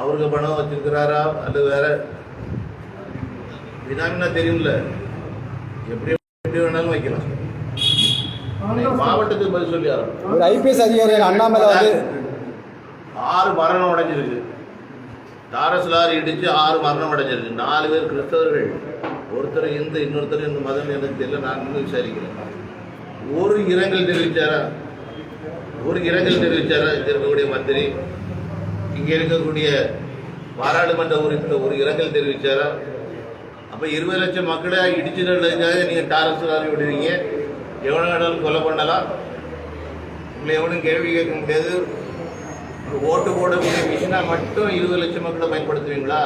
அவருக்கு பணம் வச்சிருக்கிறாரா? அல்லது வேற? பினாமினா தெரியும்ல. எப்படி எப்படி வேணாலும் வைக்கலாம். மாவட்டத்துக்கு பதில் சொல்லி ஒரு ஐபிஎஸ் அதிகாரி அண்ணாமலை வந்து ஆறு மரணம் அடைஞ்சிருக்கு. டாரஸ் லாரி இடிச்சு ஆறு மரணம் அடைஞ்சிருக்கு. நாலு பேர் கிறிஸ்தவர்கள். ஒருத்தர் இந்து இன்னொருத்தர் இந்த மதம் எனக்கு தெரியல. நான் இன்னும் விசாரிக்கிறேன். ஒரு இரங்கல் தெரிவிச்சாரா? ஒரு இரங்கல் தெரிவிச்சாரா? இருக்கக்கூடிய மந்திரி. இங்க இருக்கக்கூடிய பாராளுமன்ற உறுப்பினர் ஒரு இரங்கல் தெரிவிச்சாரா? அப்ப இருபது லட்சம் மக்களை இடிச்சு நல்லதுக்காக நீங்க டாரஸ் லாரி விடுவீங்க எவனை வேணாலும் கொலை பண்ணலாம். உங்களை எவனும் கேள்வி கேட்க முடியாது. ஒரு ஓட்டு போடக்கூடிய மிஷினா மட்டும் இருபது லட்சம் மக்களை பயன்படுத்துவீங்களா?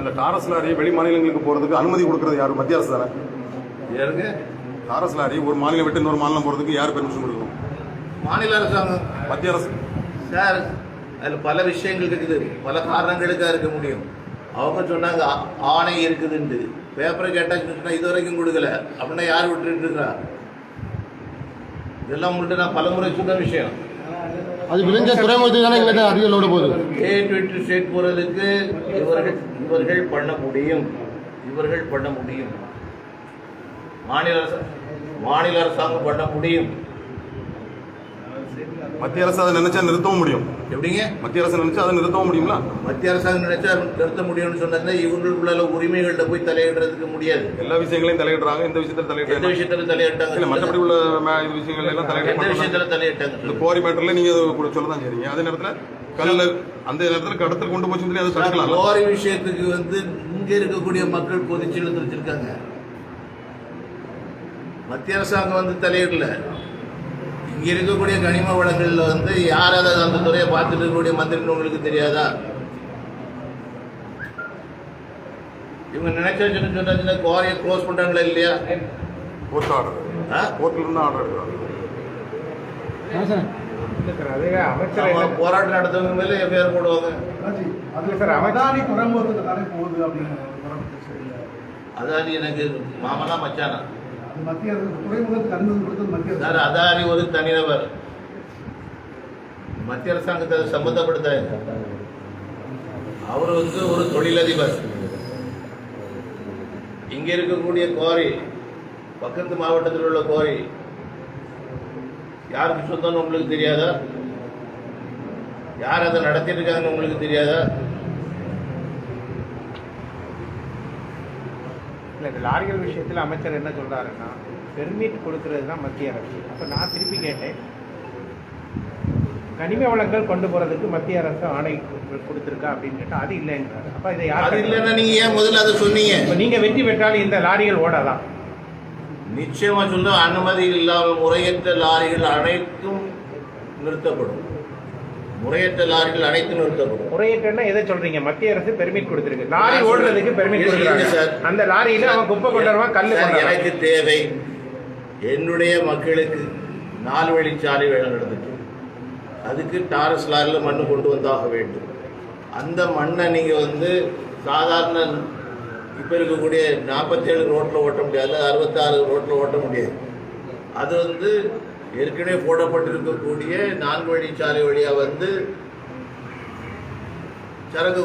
அந்த டாரஸ் லாரி வெளி மாநிலங்களுக்கு போறதுக்கு அனுமதி கொடுக்கறது யாரு? மத்திய அரசு தானே? யாருங்க? டாரஸ் லாரி ஒரு மாநிலம் விட்டு இன்னொரு மாநிலம் போறதுக்கு யார் பெர்மிஷன் கொடுக்கணும்? மாநில அரசாங்கம். மத்திய அரசு. சார் அதில் பல விஷயங்கள் இருக்குது. பல காரணங்களுக்காக இருக்க முடியும். அவங்க சொன்னாங்க ஆணை இருக்குதுன்ட்டு பேப்பரை கேட்டால் இது வரைக்கும் கொடுக்கல. அப்படின்னா யார் விட்டுட்டு இருக்கா? இதெல்லாம் உங்கள்கிட்ட நான் பலமுறை சொன்ன விஷயம். அது விளைஞ்ச துறைமுகத்துக்கு தானே எங்கிட்ட அதிக லோடு போகுது? ஸ்டேட் விட்டு ஸ்டேட் போகிறதுக்கு இவர்கள் இவர்கள் பண்ண முடியும். இவர்கள் பண்ண முடியும். மாநில அரசு மாநில அரசாங்கம் பண்ண முடியும். மத்திய அரசு அதை நினைச்சா நிறுத்தவும் முடியும். எப்படிங்க? மத்திய அரசு நினைச்சா அதை நிறுத்தவும் முடியுங்களா மத்திய அரசாங்கம் நினைச்சா நிறுத்த முடியும்னு சொன்னா இவங்களுக்குள்ள உரிமைகள்ல போய் தலையிடுறதுக்கு முடியாது. எல்லா விஷயங்களையும் தலையிடுறாங்க. இந்த விஷயத்துல எந்த தலையிடுறாங்க விஷயத்துல இல்ல தலையிட்டாங்க மற்றபடி உள்ள விஷயங்கள் எல்லாம் எந்த தலையிட விஷயத்துல இந்த தலையிட்டாங்க கோரி மேட்டர்ல நீங்க அது கூட சொல்ல தான் செய்றீங்க. அதே நேரத்துல கல்ல அந்த நேரத்துல கடத்தல் கொண்டு போச்சு சொல்லி அதை தடுக்கலாம் லோரி விஷயத்துக்கு வந்து இங்க இருக்கக்கூடிய மக்கள் கொதிச்சு இழுத்து வச்சிருக்காங்க. மத்திய அரசாங்கம் வந்து தலையிடல. இங்க இருக்கக்கூடிய கனிம வளங்கள்ல வந்து யாராவது அந்த துறையை பார்த்துட்டு இருக்கக்கூடிய மந்திரின்னு உங்களுக்கு தெரியாதா? இவங்க நினைச்சா சின்ன சொன்ன சின்ன குவாரியை க்ளோஸ் பண்றாங்களா இல்லையா? கோர்ட் ஆர்டர் ஆ? கோர்ட்ல இருந்து ஆர்டர் எடுக்கிறாங்க. போராட்டம் நடத்தவங்க மேல எஃப்ஐஆர் போடுவாங்க? அதானி எனக்கு மாமனா மச்சானா? அது மத்திய அரசு துறைமுகத்துக்கு அனுமதி கொடுத்தது மத்திய அரசு. சார் அதாரி ஒரு தனிநபர். மத்திய அரசாங்கத்தை அதை சம்பந்தப்படுத்த அவர் வந்து ஒரு தொழிலதிபர். இங்க இருக்கக்கூடிய கோரி பக்கத்து மாவட்டத்தில் உள்ள கோரி யாருக்கு சொந்தம்னு உங்களுக்கு தெரியாதா? யார் அதை நடத்திட்டு இருக்காங்கன்னு உங்களுக்கு தெரியாதா? இல்ல இந்த லாரிகள் விஷயத்துல அமைச்சர் என்ன சொல்றாருன்னா பெர்மிட் கொடுக்கறது தான் மத்திய அரசு. அப்ப நான் திருப்பி கேட்டேன். கனிம வளங்கள் கொண்டு போறதுக்கு மத்திய அரசு ஆணை கொடுத்திருக்கா அப்படின்னு கேட்டா அது இல்லைங்கிறாரு அப்ப இதை யார் இல்லைன்னா நீங்க ஏன் முதல்ல அதை சொன்னீங்க? இப்ப நீங்க வெற்றி பெற்றால் இந்த லாரிகள் ஓடலாம். நிச்சயமா சொல்ல அனுமதி இல்லாமல் முறையற்ற லாரிகள் அனைத்தும் நிறுத்தப்படும். முறையற்ற லாரிகள் அனைத்தும் நிறுத்தப்படும். முறையீட்டுன்னா எதை சொல்றீங்க? மத்திய அரசு பெர்மிட் கொடுத்திருக்கு. லாரி ஓடுறதுக்கு பெர்மிட் கொடுக்குறாங்க. சார். அந்த லாரியில அவன் குப்பை கொண்டு வருவான் வருவான். எனக்கு தேவை என்னுடைய மக்களுக்கு நாலு வழிச்சாலை வேலை நடந்துட்டு அதுக்கு டாரஸ் லாரியில் மண்ணு கொண்டு வந்தாக வேண்டும். அந்த மண்ணை நீங்கள் வந்து சாதாரண இப்போ இருக்கக்கூடிய நாற்பத்தேழு ரோட்டில் ஓட்ட முடியாது அறுபத்தாறு ரோட்டில் ஓட்ட முடியாது. அது வந்து ஏற்கனவே போடப்பட்டிருக்கக்கூடிய நான்கு வழிச்சாலை வழியாக வந்து சரக்கு